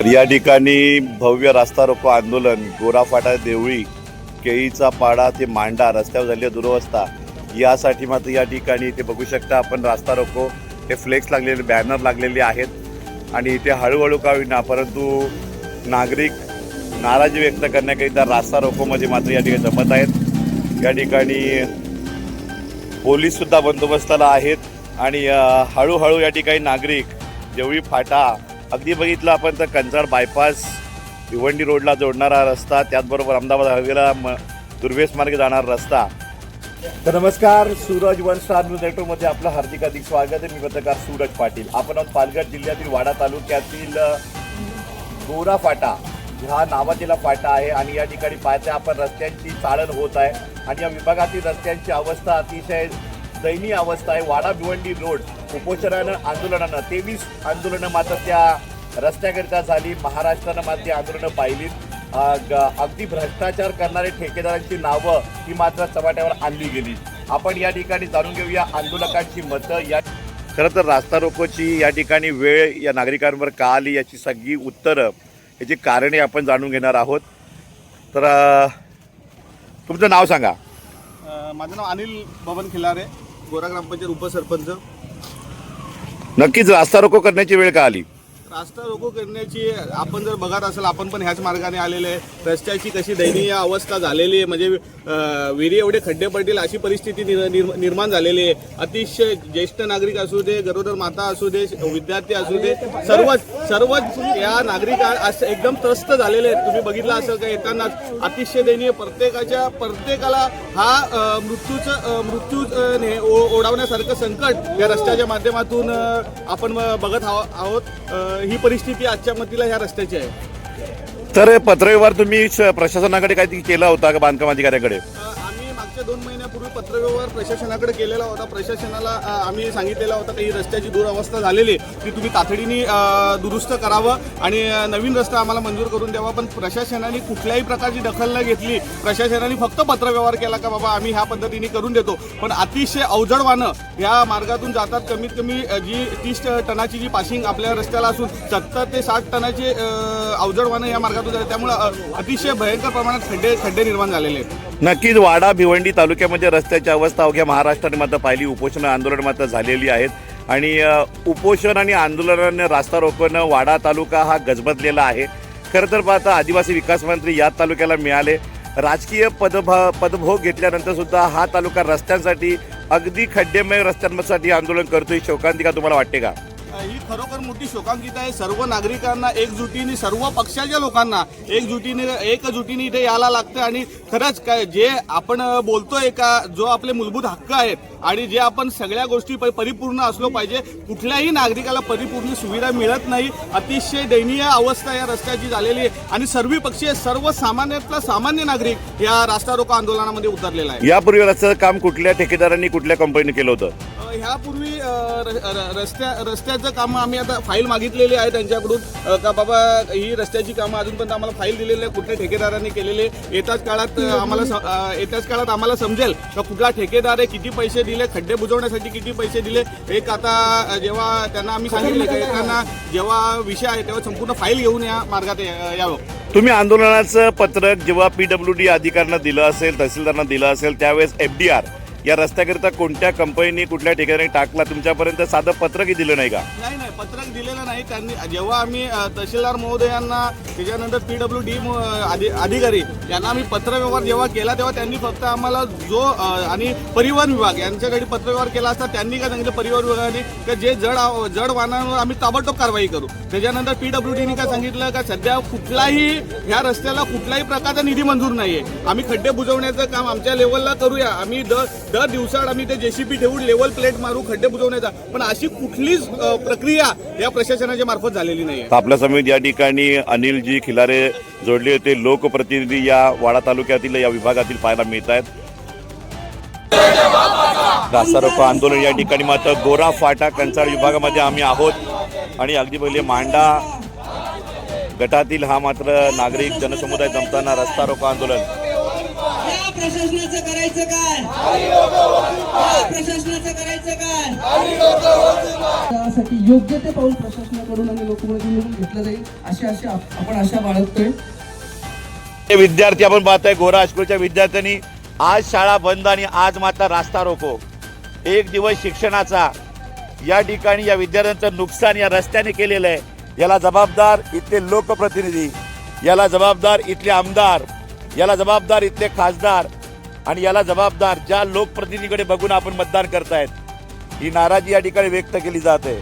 तर या ठिकाणी भव्य रास्ता रोको आंदोलन गोराफाटा देवळी केळीचा पाडा ते मांडा रस्त्यावर झालेली दुरवस्था यासाठी मात्र या ठिकाणी इथे बघू शकता आपण रास्ता रोको. हे फ्लेक्स लागलेले बॅनर लागलेले आहेत आणि इथे हळूहळू का होईना परंतु नागरिक नाराजी व्यक्त करण्याकरिता रास्ता रोकोमध्ये मात्र या ठिकाणी जमत आहेत. या ठिकाणी पोलीससुद्धा बंदोबस्ताला आहेत आणि हळूहळू या ठिकाणी नागरिक जेवळी फाटा अगदी बघितलं आपण तर कंचाड बायपास भिवंडी रोडला जोडणारा रस्ता त्याचबरोबर अहमदाबाद हवेला म दुर्वेस मार्गे जाणारा रस्ता. तर नमस्कार सूरज वन स्टार न्यूज नेटवर्कमध्ये आपलं हार्दिक अधिक स्वागत आहे. मी पत्रकार सूरज पाटील. आपण आहोत पालघर जिल्ह्यातील वाडा तालुक्यातील गोरा फाटा हा नावाजेला फाटा आहे आणि या ठिकाणी पाहता आपण रस्त्यांची चाळण होत आहे. आणि या विभागातील रस्त्यांची अवस्था अतिशय दयनीय अवस्था आहे. वाडा भिवंडी रोड उपोषणानं आंदोलनानं तेवीस आंदोलनं मात्र त्या रस्त्याकरिता झाली. महाराष्ट्रानं मात्र ती आंदोलनं पाहिलीत. ग- अगदी भ्रष्टाचार करणारे ठेकेदारांची नावं ही मात्र चव्हाट्यावर आणली गेली. आपण या ठिकाणी जाणून घेऊया आंदोलकांची मतं. या खरं तर रास्ता रोकोची या ठिकाणी वेळ या नागरिकांवर का आली याची सगळी उत्तरं याची कारणे आपण जाणून घेणार आहोत. तर तुमचं नाव सांगा. माझं नाव अनिल बबन खिलारे. गोरा ग्रामपंचायत उपसरपंच. नक्कीच रास्ता रोको करण्याची वेळ का आली? रास्ता रोको करण्याची आपण जर बघत असेल आपण पण ह्याच मार्गाने आलेले आहे. रस्त्याची कशी दयनीय अवस्था झालेली आहे म्हणजे विहिरी एवढे खड्डे पडतील अशी परिस्थिती निर्माण झालेली आहे. अतिशय ज्येष्ठ नागरिक असू दे गरोदर माता असू दे विद्यार्थी असू दे सर्वच सर्वच या नागरिक असं एकदम त्रस्त झालेले आहेत. तुम्ही बघितलं असेल का येताना अतिशय दयनीय प्रत्येकाच्या प्रत्येकाला हा मृत्यूचं मृत्यू ने- ओ- ओढावण्यासारखं संकट या रस्त्याच्या माध्यमातून आपण बघत आहोत. ही परिस्थिती आजच्या मतीला ह्या रस्त्याची आहे. तर पत्रव्यवहार तुम्ही श- प्रशासनाकडे काहीतरी केला होता का बांधकाम अधिकाऱ्याकडे? अ, पत्रव्यवहार प्रशासनाकडे केलेला होता. प्रशासनाला आम्ही सांगितलेला होता काही रस्त्याची दुरावस्था झालेली आहे, ती तुम्ही तातडीने दुरुस्त करावं आणि नवीन रस्ता आम्हाला मंजूर करून द्यावा. पण प्रशासनाने कुठल्याही प्रकारची दखल न घेतली. प्रशासनाने फक्त पत्रव्यवहार केला का बाबा आम्ही ह्या पद्धतीने करून देतो. पण अतिशय अवजड या मार्गातून जातात. कमीत कमी जी तीस टनाची जी पासिंग आपल्या रस्त्याला असून सत्तर ते साठ टनाचे अवजडवानं अवजड वाहनं या मार्गातून जातात. त्यामुळे अतिशय भयंकर प्रमाणात खड्डे खड्डे निर्माण झालेले आहेत. नक्कीच वाडा भिवंडी तालुक्यामध्ये रस्त्याची अवस्था अवघ्या महाराष्ट्राने मात्र पाहिली. उपोषण आंदोलन मात्र झालेली आहेत. आणि उपोषण आणि आंदोलनाने रास्ता रोखणं वाडा तालुका हा गजबजलेला आहे. खरं तर पाहता आदिवासी विकास मंत्री याच तालुक्याला मिळाले. राजकीय पदभा पदभोग घेतल्यानंतर सुद्धा हा तालुका रस्त्यांसाठी अगदी खड्डेमय रस्त्यांसाठी आंदोलन करतोय. शोकांतिका तुम्हाला वाटते का? ही खरोखर मोठी शोकांकित आहे. सर्व नागरिकांना एकजुटीने सर्व पक्षाच्या लोकांना एकजुटीने एकजुटीने इथे यायला लागतं आणि खरंच काय जे आपण बोलतोय का जो आपले मूलभूत हक्क आहेत आणि जे आपण सगळ्या गोष्टी परिपूर्ण असलो पाहिजे कुठल्याही नागरिकाला परिपूर्ण सुविधा मिळत नाही. अतिशय दयनीय अवस्था या रस्त्याची झालेली आहे. आणि सर्व पक्षीय सर्वसामान्यातला सामान्य नागरिक या रास्ता रोको आंदोलनामध्ये उतरलेला आहे. यापूर्वी रस्त्याचं काम कुठल्या ठेकेदारांनी कुठल्या कंपनीने केलं होतं? ह्यापूर्वी रस्त्या रस्त्याचं काम आम्ही आता फाईल मागितलेली आहे त्यांच्याकडून. का बाबा ही रस्त्याची कामं अजूनपर्यंत आम्हाला फाईल दिलेली आहे कुठल्या ठेकेदारांनी केलेले येत्याच काळात आम्हाला येत्याच काळात आम्हाला समजेल का कुठला ठेकेदार आहे किती पैसे दिले खड्डे बुजवण्यासाठी किती पैसे दिले. एक आता जेव्हा त्यांना आम्ही सांगितले का त्यांना जेव्हा विषय आहे तेव्हा संपूर्ण फाईल घेऊन या मार्गात यावं. तुम्ही आंदोलनाचं पत्रक जेव्हा पीडब्ल्यू डी अधिकाऱ्यांना दिलं असेल तहसीलदारांना दिलं असेल त्यावेळेस एफ डी आर या रस्त्याकरिता कोणत्या कंपनीने कुठल्या ठिकाणी टाकला? तुमच्यापर्यंत साधं पत्रकही दिलं नाही का? नाही नाही पत्रक दिलेलं नाही. त्यांनी जेव्हा आम्ही तहसीलदार महोदयांना त्याच्यानंतर पी डब्ल्यू डी अधिकारी यांना आम्ही पत्रव्यवहार जेव्हा केला तेव्हा त्यांनी फक्त आम्हाला जो आणि परिवहन विभाग यांच्याकडे पत्रव्यवहार केला असता त्यांनी काय सांगितलं? परिवहन विभागाने का जे जड जड वाहनांवर आम्ही ताबडतोब कारवाई करू. त्याच्यानंतर पी डब्ल्यू डीने काय सांगितलं का सध्या कुठलाही ह्या रस्त्याला कुठल्याही प्रकारचा निधी मंजूर नाहीये. आम्ही खड्डे बुजवण्याचं काम आमच्या लेवलला करूया. आम्ही दर दर दिवसाड आम्ही ते जेसीबी ठेवून लेवल प्लेट मारू खड्डे बुजवण्याचा. पण अशी कुठलीच प्रक्रिया या प्रशासनाच्या मार्फत झालेली नाही आपल्या समेत या ठिकाणी अनिलजी खिलारे जोडले होते. लोकप्रतिनिधी या वाडा तालुक्यातील या विभागातील पाहायला मिळत आहेत रास्ता रोको आंदोलन या ठिकाणी मात्र गोरा फाटा कंचाड विभागामध्ये आम्ही आहोत. आणि अगदी पहिले मांडा गटातील हा मात्र नागरिक जनसमुदाय जमताना रस्ता रोको आंदोलन. प्रशासनाचं करायचं काय? प्रशासनाचं करायचं काय? त्यासाठी योग्य ते पाऊल प्रशासनाकडून आणि लोकप्रतिनिधीकडून घेतलं जाईल अशी अशी आप- आपण आशा बाळगतोय. हे विद्यार्थी आपण पाहतोय गोरा हायस्कूलच्या विद्यार्थ्यांनी आज शाळा बंद आणि आज मात्र रास्ता रोको. एक दिवस शिक्षणाचा या ठिकाणी या विद्यार्थ्यांचं नुकसान या रस्त्याने केलेलं आहे. याला जबाबदार इथले लोकप्रतिनिधी याला जबाबदार इथले आमदार याला जबाबदार इथले खासदार आणि याला जबाबदार ज्या लोकप्रतिनिधीकडे बघून आपण मतदान करतायत ही नाराजी या ठिकाणी व्यक्त केली जाते